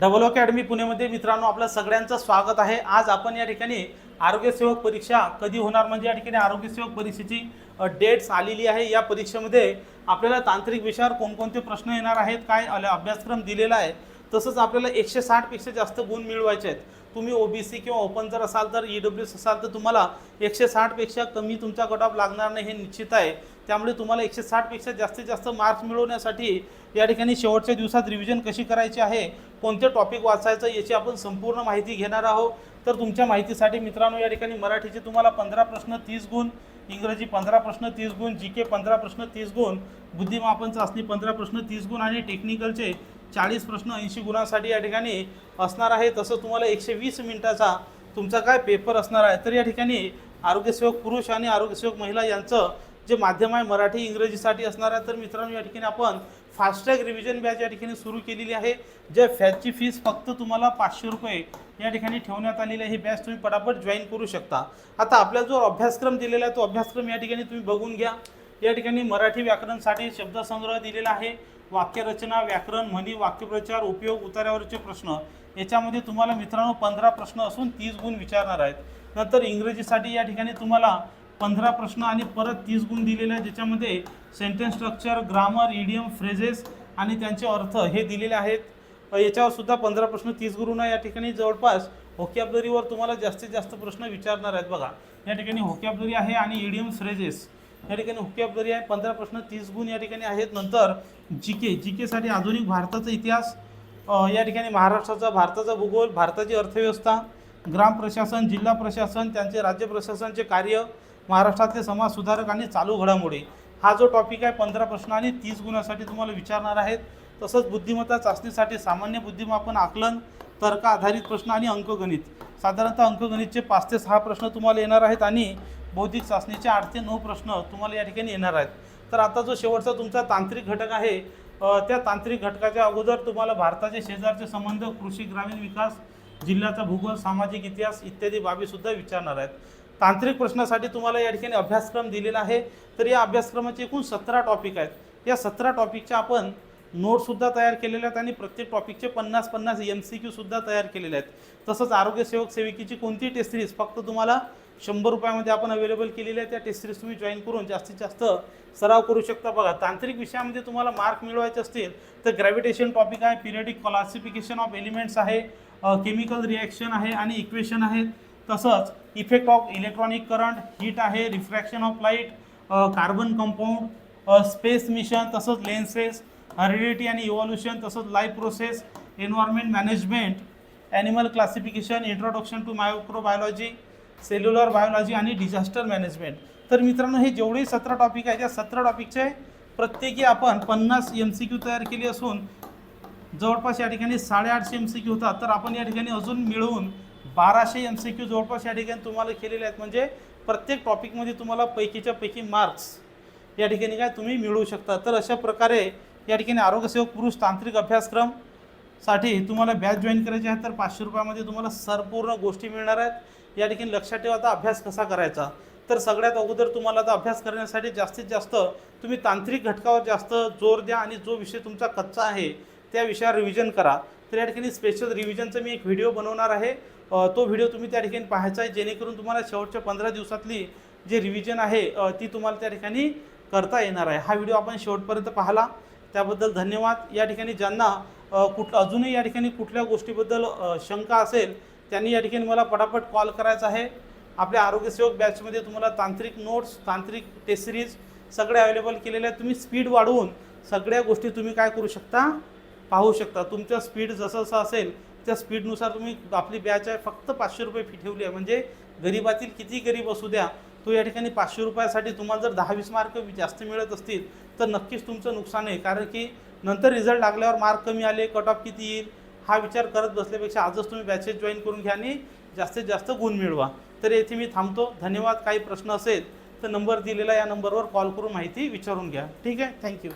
Double academy पुणेमध्ये मित्रांनो आपलं सगळ्यांचं स्वागत आहे. आज आपण या ठिकाणी आरोग्यसेवक परीक्षा कधी होणार? म्हणजे या ठिकाणी आरोग्यसेवक परीक्षेची डेट्स आलेली आहे. या परीक्षेमध्ये आपल्याला तांत्रिक विषयावर कोणकोणते प्रश्न येणार आहेत? काय अभ्यासक्रम दिलेला आहे? तसंच आपल्याला एकशे साठपेक्षा जास्त गुण मिळवायचे आहेत. तुम्ही ओबीसी किंवा ओपन जर असाल तर ई डब्ल्यू एस असाल तर तुम्हाला एकशे साठपेक्षा कमी तुमचा कट ऑफ लागणार नाही हे निश्चित आहे. त्यामुळे तुम्हाला एकशे साठपेक्षा जास्तीत जास्त मार्क्स मिळवण्यासाठी या ठिकाणी शेवटच्या दिवसात रिव्हिजन कशी करायची आहे कोणते टॉपिक वाचायचं याची आपण संपूर्ण माहिती घेणार आहोत. तर तुमच्या माहितीसाठी मित्रांनो या ठिकाणी मराठीचे तुम्हाला पंधरा प्रश्न तीस गुण इंग्रजी पंधरा प्रश्न तीस गुण जी के पंधरा प्रश्न तीस गुण बुद्धिमापन चाचणी पंधरा प्रश्न तीस गुण आणि टेक्निकलचे चाळीस प्रश्न ऐंशी गुणांसाठी या ठिकाणी असणार आहे. तसं तुम्हाला एकशे वीस मिनिटाचा तुमचा काय पेपर असणार आहे तर या ठिकाणी आरोग्यसेवक पुरुष आणि आरोग्यसेवक महिला यांचं जे माध्यम आहे मराठी इंग्रजीसाठी असणार आहे. तर मित्रांनो या ठिकाणी आपण फास्टॅग रिव्हिजन बॅच या ठिकाणी सुरू केलेली आहे ज्या फॅचची फीस फक्त तुम्हाला पाचशे रुपये या ठिकाणी ठेवण्यात आलेली आहे. ही बॅच तुम्ही पटापट जॉईन करू शकता. आता आपला जो अभ्यासक्रम दिलेला आहे तो अभ्यासक्रम या ठिकाणी तुम्ही बघून घ्या. या ठिकाणी मराठी व्याकरणसाठी शब्दसंग्रह दिलेला आहे. वाक्यरचना व्याकरण म्हणी वाक्यप्रचार उपयोग उतार्यावरचे प्रश्न. याच्यामध्ये तुम्हाला मित्रांनो पंधरा प्रश्न असून तीस गुण विचारणार आहेत. नंतर इंग्रजीसाठी या ठिकाणी तुम्हाला पंधरा प्रश्न आणि परत तीस गुण दिलेले आहेत. ज्याच्यामध्ये sentence structure grammar idiom phrases आणि त्यांचे अर्थ हे दिलेले आहेत. याच्यावरसुद्धा याच्यावर सुद्धा पंधरा प्रश्न तीस गुरुंना या ठिकाणी जवळपास होकॅबलरीवर तुम्हाला जास्तीत जास्त प्रश्न विचारणार आहेत बघा. या ठिकाणी होकॅबलरी आहे आणि इडियम फ्रेजेस या ठिकाणी होकॅबलरी आहे. पंधरा प्रश्न तीस गुण या ठिकाणी आहेत. नंतर जी के जी केसाठी आधुनिक भारताचा इतिहास या ठिकाणी महाराष्ट्राचा भारताचा भूगोल भारताची अर्थव्यवस्था ग्राम प्रशासन जिल्हा प्रशासन त्यांचे राज्य प्रशासनचे कार्य महाराष्ट्रातले समाज सुधारक आणि चालू घडामोडी. हा जो टॉपिक आहे पंधरा प्रश्न आणि तीस गुणासाठी तुम्हाला विचारणार आहेत. तसंच बुद्धिमत्ता चाचणीसाठी सामान्य बुद्धिमापन आकलन तर्क आधारित प्रश्न आणि अंकगणित. साधारणतः अंकगणितचे पाच ते सहा प्रश्न तुम्हाला येणार आहेत आणि बौद्धिक चाचणीचे आठ ते नऊ प्रश्न तुम्हाला या ठिकाणी येणार आहेत. तर आता जो शेवटचा तुमचा तांत्रिक घटक आहे त्या तांत्रिक घटकाच्या अगोदर तुम्हाला भारताचे शेजारचे संबंध कृषी ग्रामीण विकास जिल्ह्याचा भूगोल सामाजिक इतिहास इत्यादी बाबीसुद्धा विचारणार आहेत. तांत्रिक प्रश्नासाठी तुम्हाला या ठिकाणी अभ्यासक्रम दिलेला आहे. तर या अभ्यासक्रमाचे एकूण सतरा टॉपिक आहेत. या सतरा टॉपिकच्या आपण नोटसुद्धा तयार केलेल्या आहेत आणि प्रत्येक टॉपिकचे पन्नास पन्नास एम सी क्यूसुद्धा तयार केलेले आहेत. तसंच आरोग्यसेवक सेविकेची कोणती टेस्ट सिरीज फक्त तुम्हाला शंभर रुपयामध्ये आपण अवेलेबल केलेली आहे त्या टेस्ट सिरीज तुम्ही जॉईन करून जास्तीत जास्त सराव करू शकता. बघा तांत्रिक विषयामध्ये तुम्हाला मार्क मिळवायचे असतील तर ग्रॅव्हिटेशन टॉपिक आहे पिरियडिक क्लासिफिकेशन ऑफ एलिमेंट्स आहे केमिकल रिॲक्शन आहे आणि इक्वेशन आहेत तसंच effect of electronic current heat आहे refraction of light carbon compound space mission तसंच लेन्सेस हरिडिटी आणि इव्हॉल्युशन तसंच life process environment management animal classification introduction to microbiology cellular biology आणि डिझास्टर मॅनेजमेंट तर मित्रांनो हे जेवढे सतरा टॉपिक आहे त्या सतरा टॉपिकचे प्रत्येकी आपण पन्नास एम सी क्यू तयार केली असून जवळपास या ठिकाणी साडेआठशे एम सी क्यू होतात. तर आपण या ठिकाणी अजून मिळवून बाराशे एम सी क्यू जवळपास या ठिकाणी तुम्हाला केलेले आहेत. म्हणजे प्रत्येक टॉपिकमध्ये तुम्हाला पैकीच्या पैकी मार्क्स या ठिकाणी काय तुम्ही मिळवू शकता. तर अशा प्रकारे या ठिकाणी आरोग्यसेवक पुरुष तांत्रिक अभ्यासक्रमसाठी तुम्हाला बॅच जॉईन करायची आहे. तर पाचशे रुपयामध्ये तुम्हाला संपूर्ण गोष्टी मिळणार आहेत. या ठिकाणी लक्षात ठेवा आता अभ्यास कसा करायचा? तर सगळ्यात अगोदर तुम्हाला आता अभ्यास करण्यासाठी जास्तीत जास्त तुम्ही तांत्रिक घटकावर जास्त जोर द्या आणि जो विषय तुमचा कच्चा आहे त्या विषयावर रिव्हिजन करा. तर या ठिकाणी स्पेशल रिव्हिजनचा मी एक व्हिडिओ बनवणार आहे. तो व्हिडिओ तुम्ही त्या ठिकाणी पाहायचा आहे. जेणेकरून तुम्हाला शेवटच्या पंधरा दिवसातली जे रिव्हिजन आहे ती तुम्हाला त्या ठिकाणी करता येणार आहे. हा व्हिडिओ आपण शेवटपर्यंत पाहिला. त्याबद्दल धन्यवाद. या ठिकाणी ज्यांना कुठलं अजूनही या ठिकाणी कुठल्या गोष्टीबद्दल शंका असेल त्यांनी या ठिकाणी मला पटापट कॉल करायचा आहे. आपल्या आरोग्यसेवक बॅचमध्ये तुम्हाला तांत्रिक नोट्स तांत्रिक टेस्ट सिरीज सगळे अवेलेबल केलेले आहेत. तुम्ही स्पीड वाढवून सगळ्या गोष्टी तुम्ही काय करू शकता? पाहू शकता. तुमचं स्पीड जसं जसं असेल त्या स्पीडनुसार तुम्ही आपली बॅच आहे. फक्त पाचशे रुपये फी ठेवली आहे. म्हणजे गरीबातील किती गरीब असू द्या तो या ठिकाणी पाचशे रुपयासाठी तुम्हाला जर दहा वीस मार्क जास्त मिळत असतील तर नक्कीच तुमचं नुकसान आहे. कारण की नंतर रिझल्ट लागल्यावर मार्क कमी आले कट ऑफ किती येईल हा विचार करत बसल्यापेक्षा आजच तुम्ही बॅचेस जॉईन करून घ्या आणि जास्तीत जास्त गुण मिळवा. तर येथे मी थांबतो. धन्यवाद. काही प्रश्न असेल तर नंबर दिलेला या नंबरवर कॉल करून माहिती विचारून घ्या. ठीक आहे? थँक्यू